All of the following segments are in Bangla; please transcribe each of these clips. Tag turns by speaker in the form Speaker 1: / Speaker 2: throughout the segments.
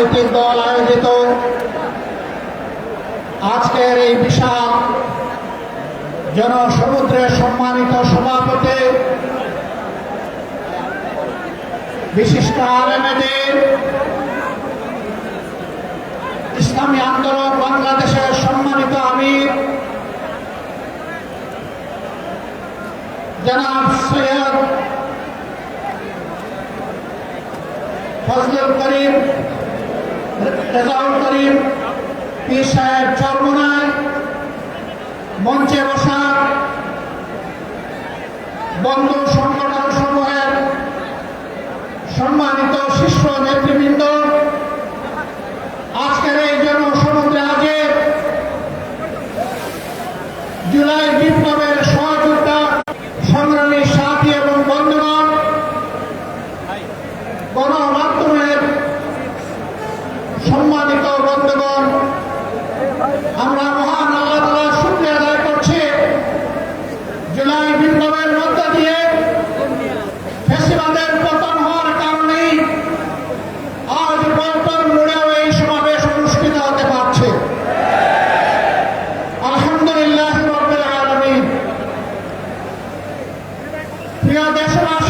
Speaker 1: রাজনৈতিক দল আয়োজিত। আজকের এই বিশাল জনসমুদ্রের সম্মানিত সভাপতি, বিশিষ্ট আলেমেদের ইসলামী আন্দোলন বাংলাদেশের সম্মানিত আমির, জনাব সৈয়দ ফজলুল করিম রেজাউল করিম পীর সাহেব চরমনায় মঞ্চে বসা বন্ধু সংগঠন সমূহের সম্মানিত শীর্ষ নেতৃবৃন্দ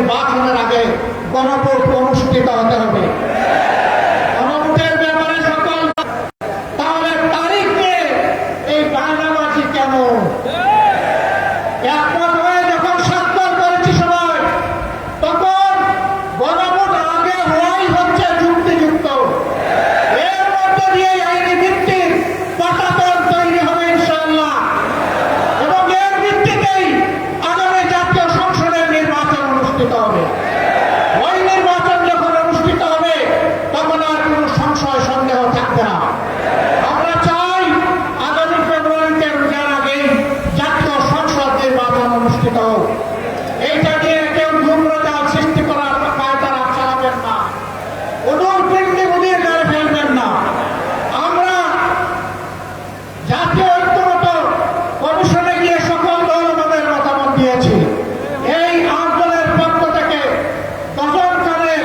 Speaker 1: নির্বাচনের আগে গণভোট অনুষ্ঠিত হতে হবে গণভোটের ব্যাপারে সকল তাহলে তারিখ নিয়ে এই বাংলাবাসী কেন একমত হয়ে যখন স্বাক্ষর করেছি সবাই তখন গণভোট আগে হওয়াই হচ্ছে যুক্তিযুক্ত এর মধ্য দিয়ে আইনি ভিত্তির পটাতন তৈরি হবে ইনশাআল্লাহ এবং এর ভিত্তিতেই আগামী জাতীয় সংসদের নির্বাচন অনুষ্ঠিত হবে ওই নির্বাচন যখন অনুষ্ঠিত হবে তখন আর কোনো সংশয় সন্দেহ থাকবে না আমরা চাই আগামী ফেব্রুয়ারিতে রোজার আগেই জাতীয় সংসদ নির্বাচন অনুষ্ঠিত হোক এইটা নিয়ে কেউ ধূম্রজাল সৃষ্টি করার পায়তারা চালাবেন না ওদের পিন্ডি মুদির গায়ে ফেলবেন না আমরা জাতীয় ঐক্যমত কমিশনে গিয়ে সকল দল আমাদের মতামত দিয়েছি এই আন্দোলনের পক্ষ থেকে দশম কালে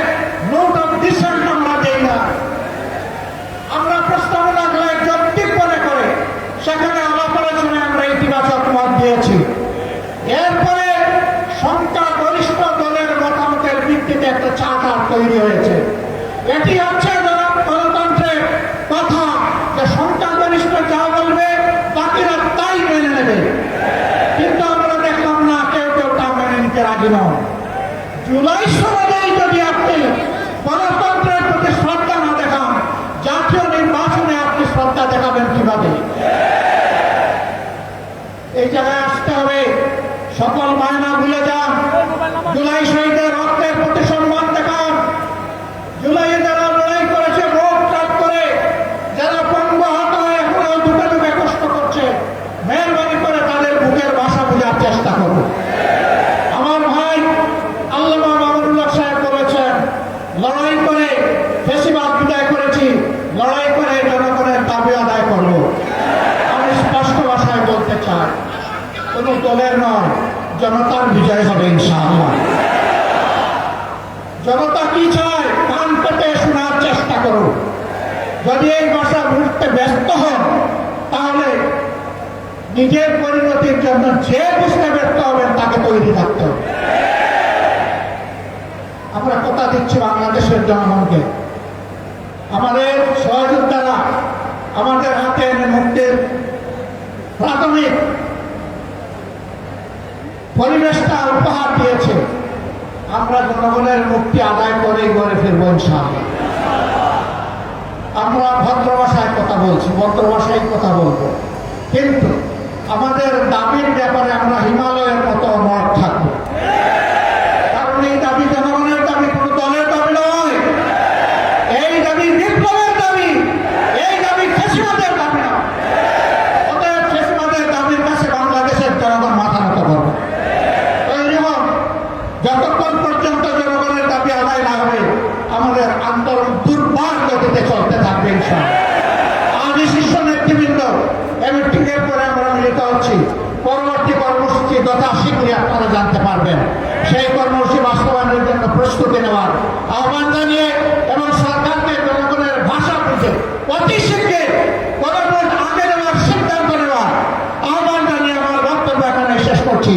Speaker 1: নোট অফ ডিসেন্ট আমরা দেই না আমরা প্রস্তাবনা গুলো যৌক্তিক মনে করে সেখানে আলাপ আলোচনায় আমরা ইতিবাচক মত দিয়েছি এরপরে সংখ্যা গরিষ্ঠ দলের মতামতের ভিত্তিতে একটা চার্টার তৈরি হয়েছে। এটি হচ্ছে গণতন্ত্রের কথা যে সংখ্যাগরিষ্ঠ যা বলবে, বাকিরা তাই মেনে নেবে। কিন্তু আমরা দেখলাম না, কেউ কেউ তা মেনে নিতে রাজি নন। জুলাই সমাজেই যদি আপনি গণতন্ত্রের প্রতি শ্রদ্ধা না দেখান, জাতীয় নির্বাচনে আপনি শ্রদ্ধা দেখাবেন কীভাবে? এই জায়গায় আসতে হবে সকল মায়না ভুলে যান জুলাই শহীদের রক্তের প্রতি সম্মান দেখান জুলাইয়ে যারা লড়াই করেছে রোগ ত্যাগ করে যারা পঙ্গ হাত হয়ে এখনও দুটো দুটো কষ্ট করছে মেহরবানি করে তাদের বুকের ভাষা বোঝার চেষ্টা করুন আমার ভাই আল্লামা মামুনুল্লাহ সাহেব বলেছেন লড়াই করে, বেশিরভাগ বিদায় করেছি। লড়াই করে জনগণের দাবি আদায় করব। আমি স্পষ্ট ভাষায় বলতে চাই, কোনো দলের নয়, জনতার বিজয় হবে ইনশাআল্লাহ। জনতা কি চায় কান পেতে শোনার চেষ্টা করুন। যদি এই ভাষা বুঝতে ব্যস্ত হন তাহলে নিজের পরিণতির জন্য যে বুঝতে ব্যস্ত হবেন তাকে তৈরি থাকতে হবে আমরা কথা দিচ্ছি বাংলাদেশের জনগণকে। আমাদের সহযোদ্ধারা আমাদের হাতে এনে মুক্তির প্রাথমিক পরিবেশটা উপহার দিয়েছে। আমরা জনগণের মুক্তি আদায় করে ফিরবো ইনশাআল্লাহ। আমরা ভদ্র ভাষায় কথা বলছি ভদ্র ভাষায় কথা বলব। কিন্তু আমাদের দাবির ব্যাপারে আমরা হিমালয়ের মতো অমর থাকব। সেই কর্মসূচি বাস্তবায়নের জন্য প্রস্তুতি নেওয়ার আহ্বান জানিয়ে এবং সরকারকে জনগণের ভাষা বুঝে অতি শীঘ্রে আগে নেওয়ার সিদ্ধান্ত নেওয়ার আহ্বান জানিয়ে আমার বক্তব্য এখানে শেষ করছি।